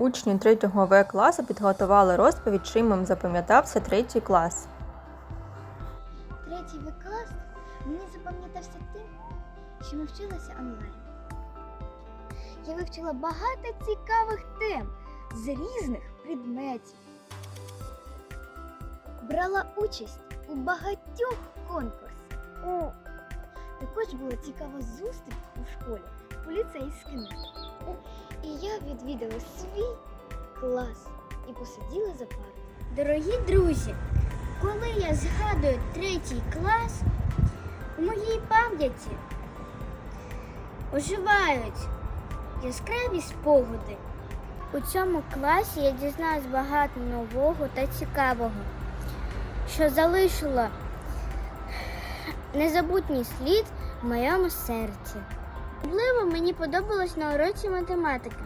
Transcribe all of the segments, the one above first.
Учні 3 В класу підготували розповідь, чим їм запам'ятався третій клас. Третій В клас мені запам'ятався тим, що ми вчилися онлайн. Я вивчила багато цікавих тем з різних предметів. Брала участь у багатьох конкурсах. Також була цікава зустріч у школі поліцейськими. І я відвідала свій клас і посиділа за парою. Дорогі друзі, коли я згадую третій клас, у моїй пам'яті оживають яскраві спогади. У цьому класі я дізналась багато нового та цікавого, що залишило незабутній слід в моєму серці. Особливо мені подобалось на уроці математики,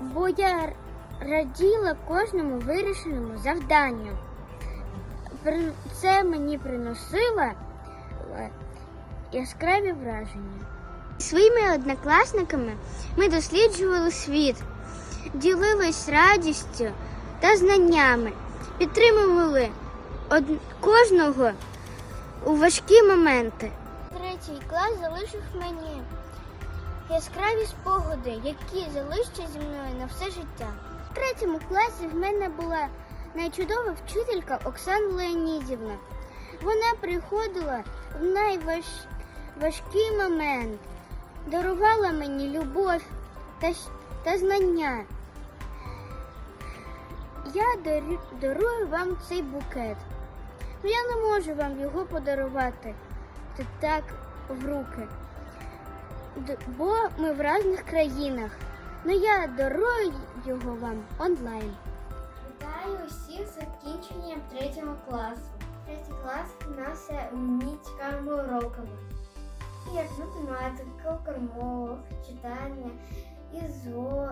бо я раділа кожному вирішеному завданню. Це мені приносило е, яскраві враження. Своїми однокласниками ми досліджували світ, ділились радістю та знаннями, підтримували кожного у важкі моменти. Третій клас залишив мені яскраві спогади, які залишаться зі мною на все життя. В третьому класі в мене була найчудова вчителька Оксана Леонідівна. Вона приходила в найважкий момент, дарувала мені любов та, та знання. Я дарую вам цей букет. Я не можу вам його подарувати Це так в руки. Бо ми в різних країнах. Ну я дарую його вам онлайн. Вітаю усіх з закінченням третього класу. Третій клас віднався мені цікавими уроками. Як математика, кормовок, читання, ІЗО,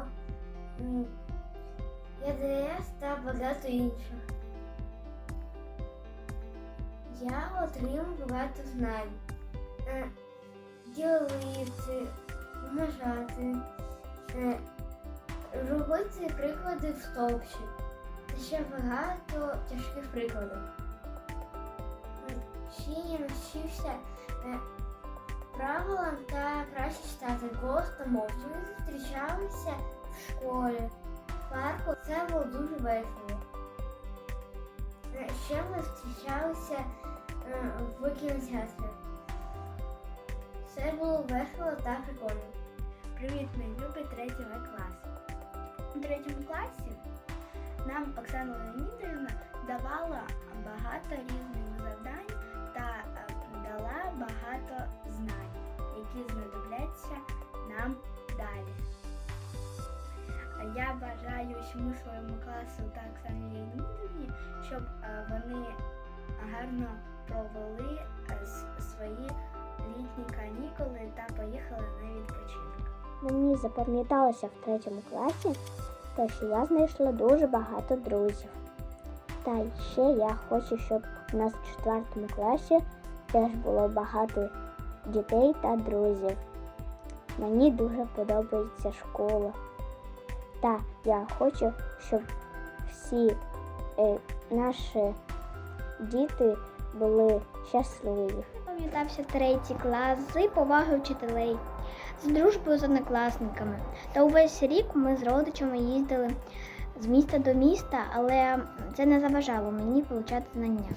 ЄДС та багато інших. Я отримав багато знань. Е, Ділити, вважати, е, робити приклади в стовпчик. Та ще багато тяжких прикладів. Ще я навчився е, правилам та краще читати голос та мовчу. Ми зустрічалися в школі, в парку. Це було дуже весело. Ще ми зустрічалися в кінотеатрі. Це було весело та прикольно. Привіт, мій любий третій В клас. У третьому класі нам Оксана Леонідівна давала багато різних завдань та е, дала багато знань, які знадобляться нам далі. Я бажаю всьому своєму класу та Оксані Леонідівні, щоб е, вони гарно провели е, свої літні канікули та поїхали на відпочинок. Мені запам'яталося в третьому класі, те, що я знайшла дуже багато друзів. Та ще я хочу, щоб у нас в четвертому класі теж було багато дітей та друзів. Мені дуже подобається школа. Та я хочу, щоб всі е, наші діти були щасливі. Пам'ятався третій клас з повагою вчителей, з дружбою з однокласниками. Та увесь рік ми з родичами їздили з міста до міста, але це не заважало мені отримати знання.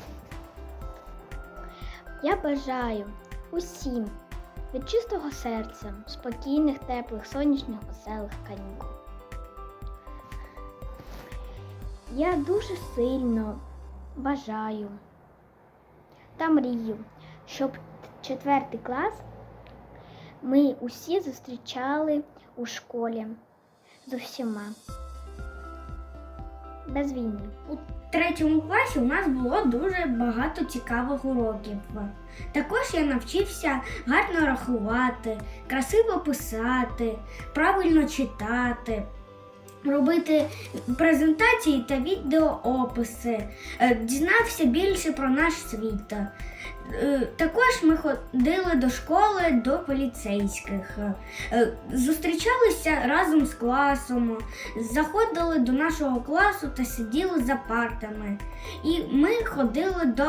Я бажаю усім від чистого серця, спокійних, теплих, сонячних, веселих канікул. Я дуже сильно бажаю та мрію, щоб четвертий клас ми усі зустрічали у школі з усіма. Без війни. У третьому класі у нас було дуже багато цікавих уроків. Також я навчився гарно рахувати, красиво писати, правильно читати. робити презентації та відеоописи, е, дізнався більше про наш світ. Е, Також ми ходили до школи до поліцейських, Е, зустрічалися разом з класом, заходили до нашого класу та сиділи за партами. І ми ходили до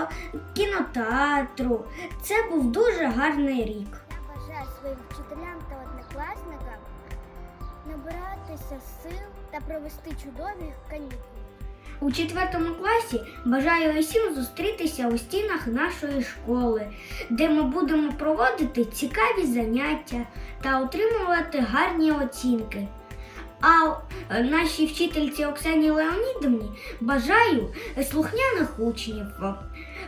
кінотеатру. Це був дуже гарний рік. Я бажаю своїм вчителям та однокласникам набиратися сил та провести чудові канікули. У четвертому класі бажаю усім зустрітися у стінах нашої школи, де ми будемо проводити цікаві заняття та отримувати гарні оцінки. А е, нашій вчительці Оксані Леонідовні бажаю слухняних учнів.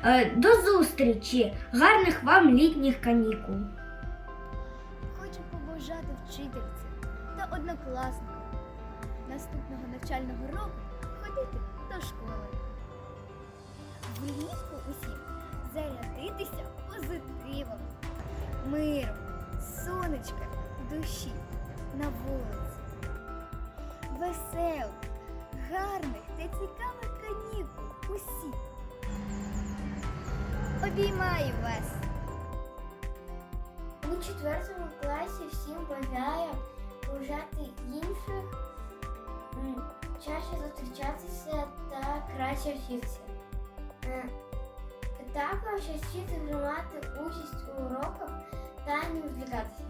Е, До зустрічі! Гарних вам літніх канікул! Хочу побажати вчительці та однокласникам наступного навчального року ходити до школи. Влітку усім зарядитися позитивом, миром, сонечка душі на вулиці. Веселих, гарних та цікавих канікул усім. Обіймаю вас! У четвертому класі всім бажаю поважати інших, чаще зустрічатися та краще вчитися. Е, Також вчити приймати участь у уроках та не відвлікатися.